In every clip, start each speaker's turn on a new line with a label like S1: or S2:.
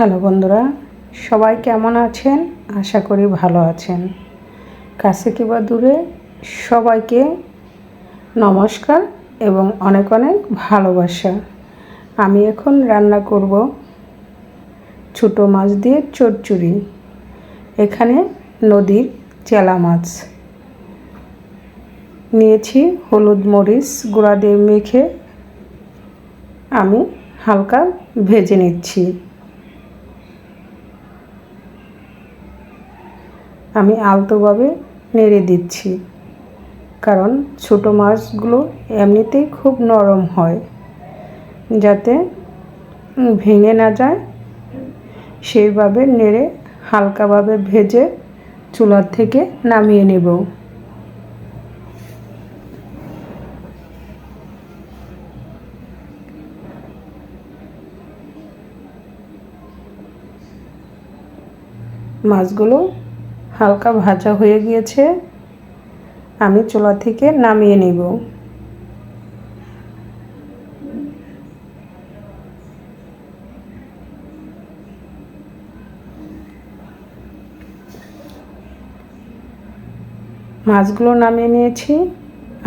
S1: Hello বন্ধুরা, সবাই কেমন আছেন? আশা করি ভালো আছেন। কাছে কিংবা দূরে সবাইকে নমস্কার এবং অনেক অনেক ভালোবাসা। আমি এখন রান্না করব ছোটো মাছ দিয়ে চচ্চড়ি, এখানে নদীর চেলা মাছ। নিয়েছি হলুদ মরিচ, গুঁড়া দিয়ে মেখে আমি হালকা ভেজে নিচ্ছি। আমি আলতোভাবে নেড়ে দিচ্ছি। কারণ ছোটো মাছগুলো এমনিতেই খুব নরম হয়। যাতে ভেঙে না যায়, সেইভাবে নেড়ে হালকাভাবে ভেজে চুলার থেকে নামিয়ে নেব। মাছগুলো হালকা ভাজা হয়ে গিয়েছে, আমি চুলা থেকে নামিয়ে নিব। মাছগুলো নামিয়ে নিয়েছি,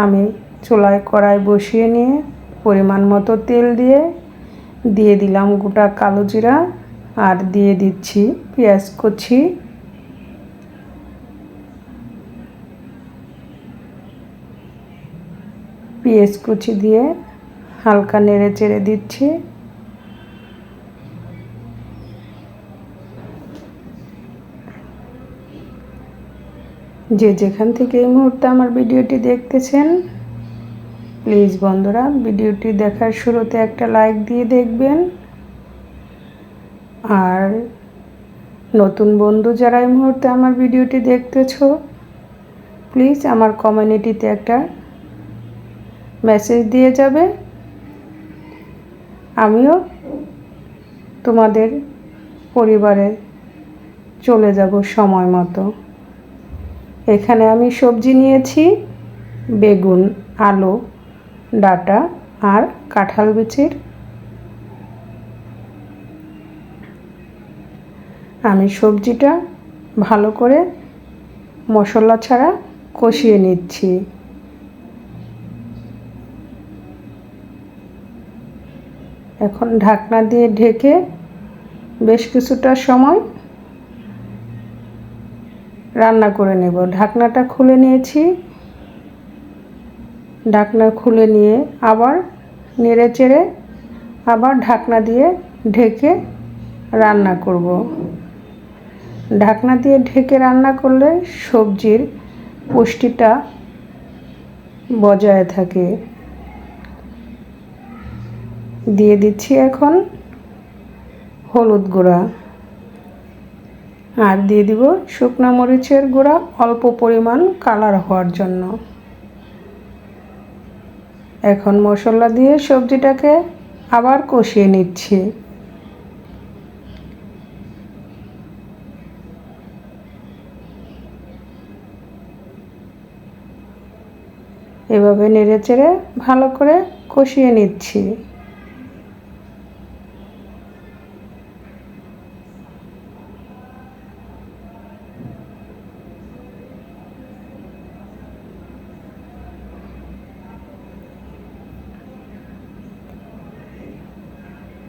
S1: আমি চুলায় কড়াই বসিয়ে নিয়ে পরিমাণ মতো তেল দিয়ে দিয়ে দিলাম গোটা কালো জিরা আর দিয়ে দিচ্ছি পেঁয়াজ কুচি। পেঁয়াজ কুচি দিয়ে হালকা নেড়ে চেড়ে দিচ্ছি। যে যেখান থেকে এই মুহূর্তে আমার ভিডিওটি দেখতেছেন, প্লিজ বন্ধুরা, ভিডিওটি দেখার শুরুতে একটা লাইক দিয়ে দেখবেন। আর নতুন বন্ধু যারা এই মুহূর্তে আমার ভিডিওটি দেখতেছ, প্লিজ আমার কমিউনিটিতে একটা মেসেজ দিয়ে যাবে। আমিও তোমাদের পরিবারে চলে যাব সময় মতো। এখানে আমি সবজি নিয়েছি, বেগুন, আলু, ডাটা আর কাঁঠাল বিচির। আমি সবজিটা ভালো করে মশলা ছাড়া কষিয়ে নিচ্ছি। এখন ঢাকনা দিয়ে ঢেকে বেশ কিছুটা সময় রান্না করে নেব। ঢাকনাটা খুলে নিয়েছি। ঢাকনা খুলে নিয়ে আবার নেড়ে চেড়ে আবার ঢাকনা দিয়ে ঢেকে রান্না করব। ঢাকনা দিয়ে ঢেকে রান্না করলে সবজির পুষ্টিটা বজায় থাকে। দিয়ে দিচ্ছি এখন হলুদ গুঁড়া। আর দিয়ে দিব শুকনো মরিচের গুঁড়া অল্প পরিমাণ কালার হওয়ার জন্য। এখন মশলা দিয়ে সবজিটাকে আবার কষিয়ে নিচ্ছি। এভাবে নেড়ে চেড়ে ভালো করে কষিয়ে নিচ্ছি।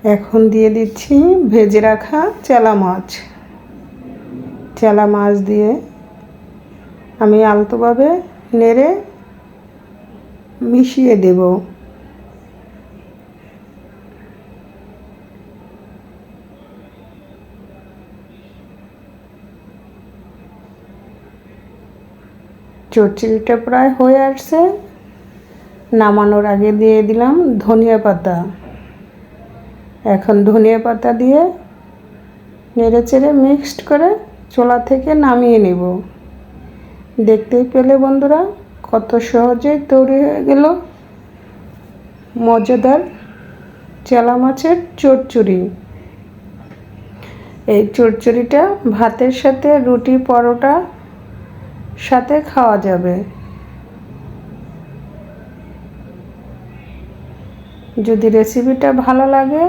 S1: এখন দিয়ে দিচ্ছি ভেজে রাখা চেলা মাছ। চেলা মাছ দিয়ে আমি আলতোভাবে নেড়ে মিশিয়ে দেব। চচ্চড়িটা প্রায় হয়ে আসছে। নামানোর আগে দিয়ে দিলাম ধনিয়া পাতা। এখন ধনিয়া পাতা দিয়ে নেড়ে চেড়ে মিক্সড করে চোলা থেকে নামিয়ে নেব। দেখতেই পেলে বন্ধুরা, কত সহজেই তৈরি হয়ে গেল মজাদার চেলা মাছের চচ্চড়ি। এই চচ্চড়িটা ভাতের সাথে রুটি পরোটা সাথে খাওয়া যাবে। যদি রেসিপিটা ভালো লাগে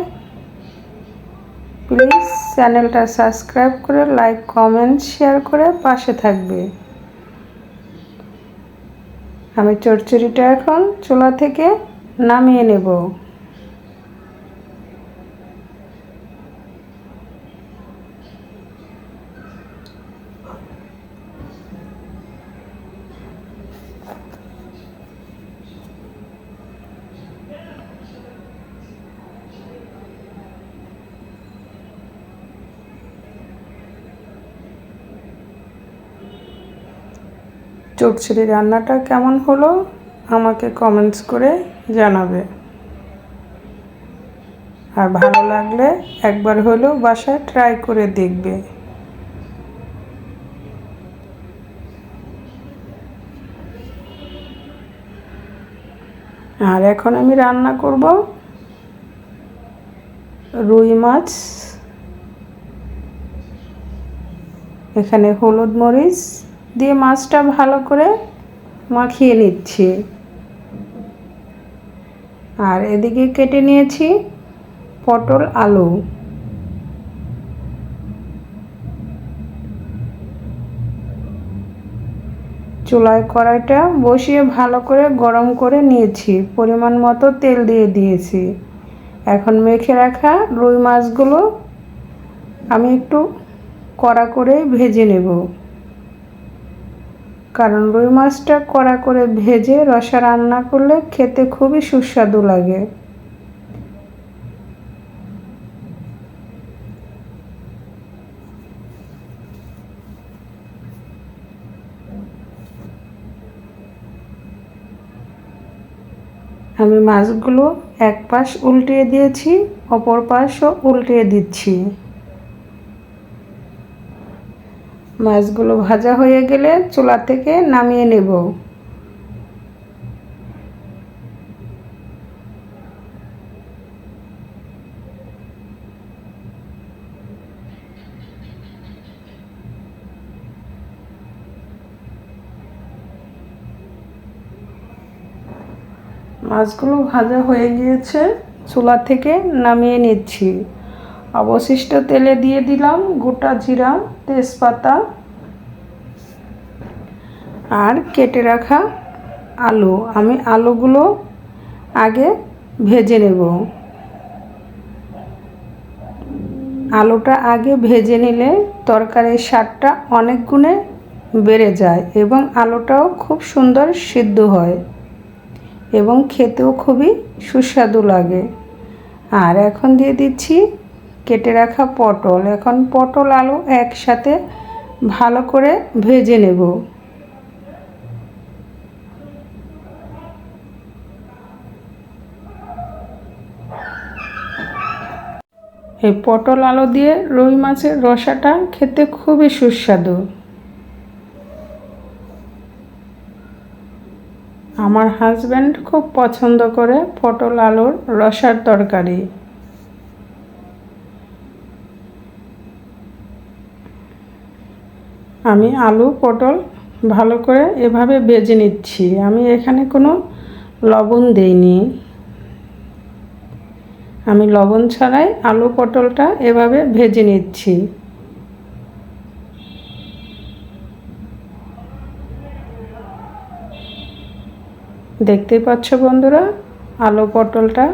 S1: প্লিজ চ্যানেলটা সাবস্ক্রাইব করে, লাইক, কমেন্ট, শেয়ার করে পাশে থাকবে। আমি চচ্চড়িটা এখন চোলা থেকে নামিয়ে নেব। চচ্চড়ি রান্নাটা কেমন হলো আমাকে কমেন্টস করে জানাবে। আর ভালো লাগলে একবার হলেও বাসায় ট্রাই করে দেখবে। আর এখন আমি রান্না করব রুই মাছ, এখানে হলুদ মরিচ দিয়ে মাছটা ভালো করে মাখিয়ে নিচ্ছি। আর এদিকে কেটে নিয়েছি পটল আলু। চুলায় কড়াইটা বসিয়ে ভালো করে গরম করে নিয়েছি। পরিমাণ মতো তেল দিয়ে দিয়েছি। এখন মেখে রাখা রুই মাছগুলো আমি একটু কড়া করে ভেজে নেব। কারণ রুই মাছটা কড়া করে ভেজে রসা রান্না করলে খেতে খুবই সুস্বাদু লাগে। আমি মাছগুলো এক পাশ উল্টিয়ে দিয়েছি, অপর পাশও উল্টিয়ে দিচ্ছি। মাছগুলো ভাজা হয়ে গেলে চুলা থেকে নামিয়ে নেব। মাছগুলো ভাজা হয়ে গিয়েছে, চুলা থেকে নামিয়ে নিচ্ছি। অবশিষ্ট তেলে দিয়ে দিলাম গোটা জিরা, তেজপাতা আর কেটে রাখা আলু। আমি আলুগুলো আগে ভেজে নেব। আলুটা আগে ভেজে নিলে তরকারির স্বাদটা অনেক গুণে বেড়ে যায় এবং আলুটাও খুব সুন্দর সিদ্ধ হয় এবং খেতেও খুবই সুস্বাদু লাগে। আর এখন দিয়ে দিচ্ছি কেটে রাখা পটল। এখন পটল, আলু একসাথে ভালো করে ভেজে নেব। এই পটল, আলু দিয়ে রুই মাছের রসাটা খেতে খুবই সুস্বাদু। আমার হাজব্যান্ড খুব পছন্দ করে পটল, আলুর রসার তরকারি। আমি আলু, পটল ভালো করে এভাবে বেজে নিচ্ছি। আমি এখানে কোনো লবণ দেইনি। আমি লবণ ছাড়াই আলু, পটলটা এভাবে ভেজে নিচ্ছি। দেখতেই পাচ্ছ বন্ধুরা, আলু, পটলটা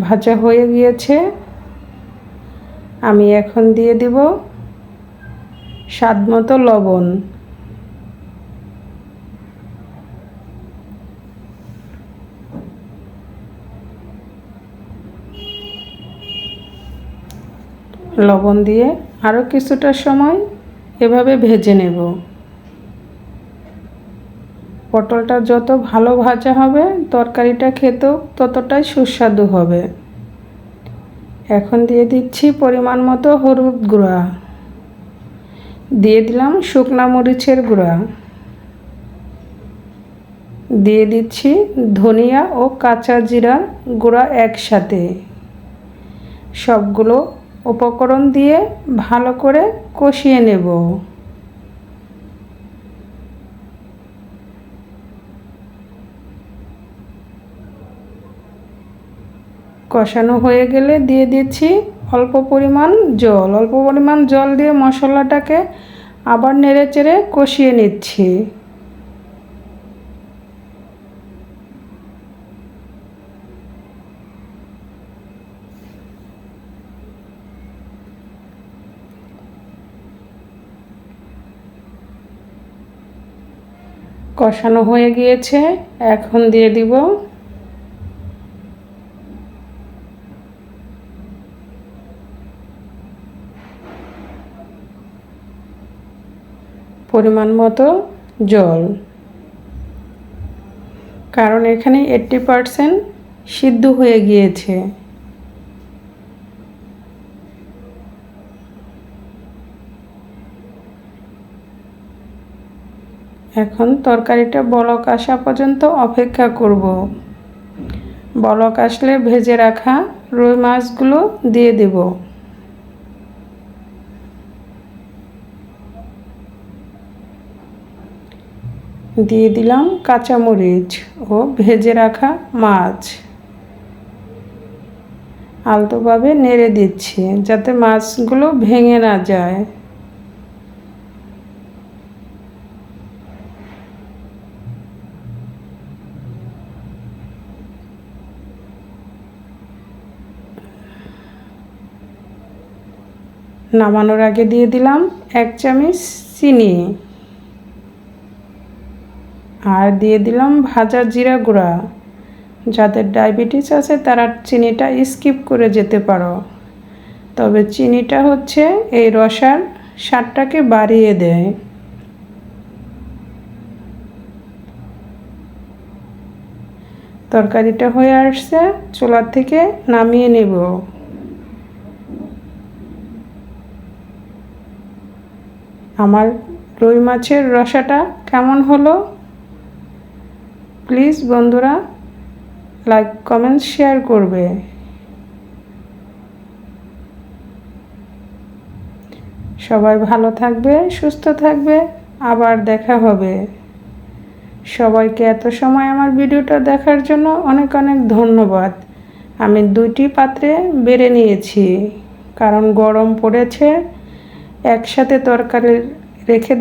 S1: ভাজা হয়ে গিয়েছে। আমি এখন দিয়ে দিব স্বাদ মতো লবণ। লবণ দিয়ে আরও কিছুটা সময় এভাবে ভেজে নেব। পটলটা যত ভালো ভাজা হবে, তরকারিটা খেতেও ততটাই সুস্বাদু হবে। এখন দিয়ে দিচ্ছি পরিমাণ মতো হলুদ গুঁড়া। দিয়ে দিলাম শুকনা মরিচের গুঁড়া। দিয়ে দিচ্ছি ধনিয়া ও কাঁচা জিরা গুঁড়া একসাথে। সবগুলো উপকরণ দিয়ে ভালো করে কষিয়ে নেব। কষানো হয়ে গেলে দিয়ে দিচ্ছি অল্প পরিমাণ জল, অল্প পরিমাণ জল দিয়ে মশলাটাকে আবার নেড়ে চেড়ে কষিয়ে নিচ্ছি। কষানো হয়ে গিয়েছে, এখন দিয়ে দিব পরিমাণ মতো জল। কারণ এখানে এইট্টি পারসেন্ট সিদ্ধ হয়ে গিয়েছে। এখন তরকারিটা বলক আসা পর্যন্ত অপেক্ষা করব। বলক আসলে ভেজে রাখা রুই মাছগুলো দিয়ে দেব। দিয়ে দিলাম কাঁচামরিচ ও ভেজে রাখা মাছ। আলতোভাবে নেড়ে দিচ্ছি যাতে মাছগুলো ভেঙে না যায়। নামানোর আগে দিয়ে দিলাম এক চামচ চিনি। আর দিয়ে দিলাম ভাজা জিরা গুঁড়া। যাদের ডায়াবেটিস আছে, তারা চিনিটা স্কিপ করে যেতে পারো। তবে চিনিটা হচ্ছে এই রসার স্বাদটাকে বাড়িয়ে দেয়। তরকারিটা হয়ে আসছে, চুলার থেকে নামিয়ে নেব। আমার রুই মাছের রসাটা কেমন হলো? প্লিজ বন্ধুরা লাইক কমেন্ট শেয়ার করবে। সবাই ভালো থাকবে, সুস্থ থাকবে, আবার দেখা হবে। সবাইকে এত সময় আমার ভিডিওটা দেখার জন্য অনেক অনেক ধন্যবাদ। আমি দুইটি পাত্রে বেড়ে নিয়েছি, কারণ গরম পড়েছে, একসাথে তরকারি রেখে